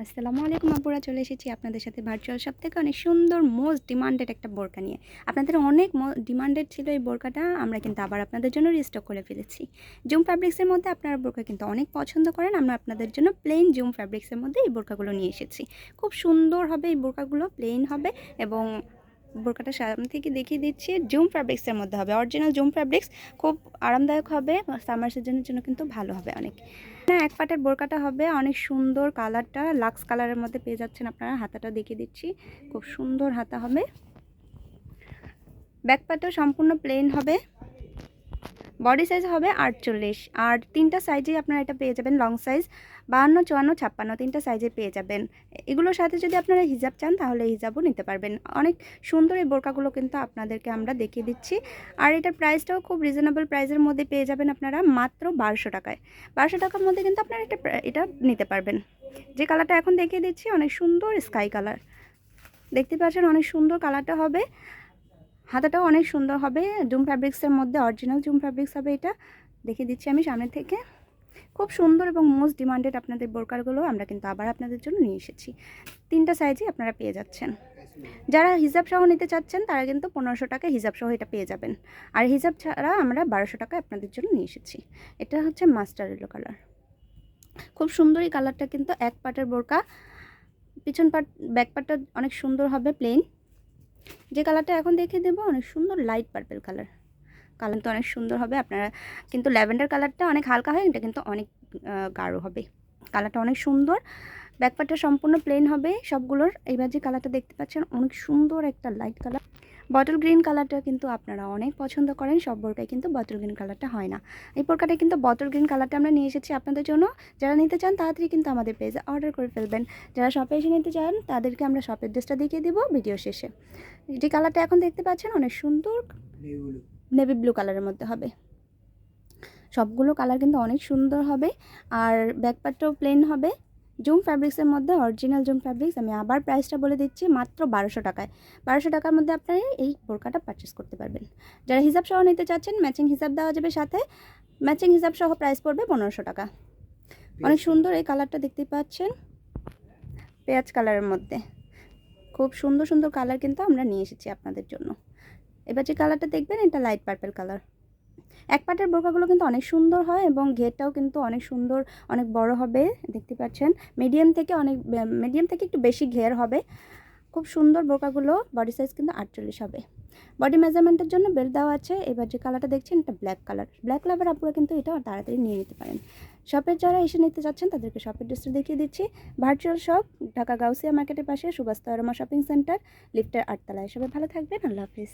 আসসালামু আলাইকুম আপুরা, চলে এসেছি আপনাদের সাথে ভার্চুয়াল সব থেকে। অনেক সুন্দর মোস্ট ডিমান্ডেড একটা বোরকা নিয়ে। আপনাদের অনেক ডিমান্ডেড ছিল এই বোরকাটা, আমরা কিন্তু আবার আপনাদের জন্য রিস্টক করে ফেলেছি। জুম ফ্যাব্রিক্সের মধ্যে আপনারা বোরকা কিন্তু অনেক পছন্দ করেন, আমরা আপনাদের জন্য প্লেন জুম ফ্যাব্রিক্সের মধ্যে এই বোরকাগুলো নিয়ে এসেছি। খুব সুন্দর হবে এই বোরকাগুলো প্লেন হবে এবং বোরকাটা সামনে থেকে দেখিয়ে দিচ্ছি। জুম ফ্যাব্রিক্সের মধ্যে হবে। অরিজিনাল জুম ফ্যাব্রিক্স খুব আরামদায়ক হবে সামার সিজনের জন্য কিন্তু ভালো হবে অনেক। না এক পাটের বোরকাটা হবে, অনেক সুন্দর কালারটা লাক্স কালারের মধ্যে পেয়ে যাচ্ছেন আপনারা। হাতাটা দেখিয়ে দিচ্ছি, খুব সুন্দর হাতা হবে। ব্যাক পাটও সম্পূর্ণ প্লেন হবে। বডি সাইজ হবে আটচল্লিশ। আর তিনটা সাইজেই আপনারা এটা পেয়ে যাবেন লং সাইজ বাহান্ন, চুয়ান্ন, ছাপ্পান্ন তিনটা সাইজে পেয়ে যাবেন। এগুলোর সাথে যদি আপনারা হিজাব চান, তাহলে হিজাবও নিতে পারবেন। অনেক সুন্দর এই বোরকাগুলো কিন্তু আপনাদেরকে আমরা দেখিয়ে দিচ্ছি। আর এটার প্রাইসটাও খুব রিজনেবল প্রাইসের মধ্যে পেয়ে যাবেন আপনারা মাত্র বারোশো টাকায়। বারোশো টাকার মধ্যে কিন্তু আপনারা এটা এটা নিতে পারবেন। যে কালারটা এখন দেখিয়ে দিচ্ছি, অনেক সুন্দর স্কাই কালার দেখতে পাচ্ছেন অনেক সুন্দর কালারটা হবে। হাতাটাও অনেক সুন্দর হবে। জুম ফ্যাব্রিক্সের মধ্যে অরিজিনাল জুম ফ্যাব্রিক্স হবে এটা। দেখিয়ে দিচ্ছি আমি সামনে থেকে। খুব সুন্দর এবং মোস্ট ডিমান্ডেড আপনাদের বোরকারগুলো আমরা কিন্তু আবার আপনাদের জন্য নিয়ে এসেছি। তিনটা সাইজই আপনারা পেয়ে যাচ্ছেন। যারা হিসাব সহ নিতে চাচ্ছেন, তারা কিন্তু পনেরোশো টাকা হিসাব সহ এটা পেয়ে যাবেন। আর হিসাব ছাড়া আমরা বারোশো টাকা আপনাদের জন্য নিয়ে এসেছি। এটা হচ্ছে মাস্টার ইলো কালার খুব সুন্দর এই কালারটা কিন্তু এক পাটের বোরকা। পিছন পাট ব্যাক পাটটা অনেক সুন্দর হবে প্লেন যে কালারটা এখন দেখে দেবো, অনেক সুন্দর লাইট পার্পেল কালার কালার তো অনেক সুন্দর হবে, আপনারা কিন্তু ল্যাভেন্ডার কালারটা অনেক হালকা হয়, এটা কিন্তু অনেক গাঢ় হবে। কালারটা অনেক সুন্দর ব্যাকপারটা সম্পূর্ণ প্লেন হবে, সবগুলোর, এইবার যে কালারটা দেখতে পাচ্ছেন, অনেক সুন্দর একটা লাইট কালার বটল গ্রিন কালারটা কিন্তু আপনারা অনেক পছন্দ করেন সব বোরকায় কিন্তু বটল গ্রিন কালারটা হয় না। এই বোরকাটা কিন্তু বটল গ্রিন কালারটা আমরা নিয়ে এসেছি আপনাদের জন্য। যারা নিতে চান তাড়াতাড়ি কিন্তু আমাদের পেজে অর্ডার করে ফেলবেন। যারা শপে এসে নিতে চান তাদেরকে আমরা শপের ড্রেসটা দেখিয়ে দেবো ভিডিও শেষে। যে কালারটা এখন দেখতে পাচ্ছেন অনেক সুন্দর নেভি ব্লু কালারের মধ্যে হবে। সবগুলো কালার কিন্তু অনেক সুন্দর হবে। আর ব্যাকপারটাও প্লেন হবে। জুম ফ্যাব্রিক্সের মধ্যে অরিজিনাল জুম ফ্যাব্রিক্স, আমি আবার প্রাইসটা বলে দিচ্ছি মাত্র বারোশো টাকায়। বারোশো টাকার মধ্যে আপনারা এই বোরকাটা পারচেস করতে পারবেন। যারা হিসাব সহ নিতে চাচ্ছেন ম্যাচিং হিসাব দেওয়া যাবে সাথে। ম্যাচিং হিসাব সহ প্রাইস পড়বে পনেরোশো টাকা। অনেক সুন্দর এই কালারটা দেখতে পাচ্ছেন। পেঁয়াজ কালারের মধ্যে। খুব সুন্দর সুন্দর কালার কিন্তু আমরা নিয়ে এসেছি আপনাদের জন্য। এবার যে কালারটা দেখবেন, এটা লাইট পার্পেল কালার এক পাটের বোরকাগুলো কিন্তু অনেক সুন্দর হয় এবং ঘেরটাও কিন্তু অনেক সুন্দর, অনেক বড় হবে, দেখতে পাচ্ছেন। মিডিয়াম থেকে অনেক মিডিয়াম থেকে একটু বেশি ঘের হবে। খুব সুন্দর বোরকাগুলো বডি সাইজ কিন্তু আটচল্লিশ হবে। বডি মেজারমেন্টের জন্য বেল্ট দেওয়া আছে। এবার যে কালারটা দেখছেন, এটা ব্ল্যাক কালার ব্ল্যাক লাভার আপনারা কিন্তু এটা তাড়াতাড়ি নিয়ে নিতে পারেন। শপের যারা এসে নিতে চাচ্ছেন, তাদেরকে শপের ড্রেসটা দেখিয়ে দিচ্ছি। ভার্চুয়াল শপ ঢাকা গাউসিয়া মার্কেটের পাশে, সুভাষ তরমা শপিং সেন্টার লিফটের আটতলায় সবাই ভালো থাকবেন। আল্লাহ হাফিজ।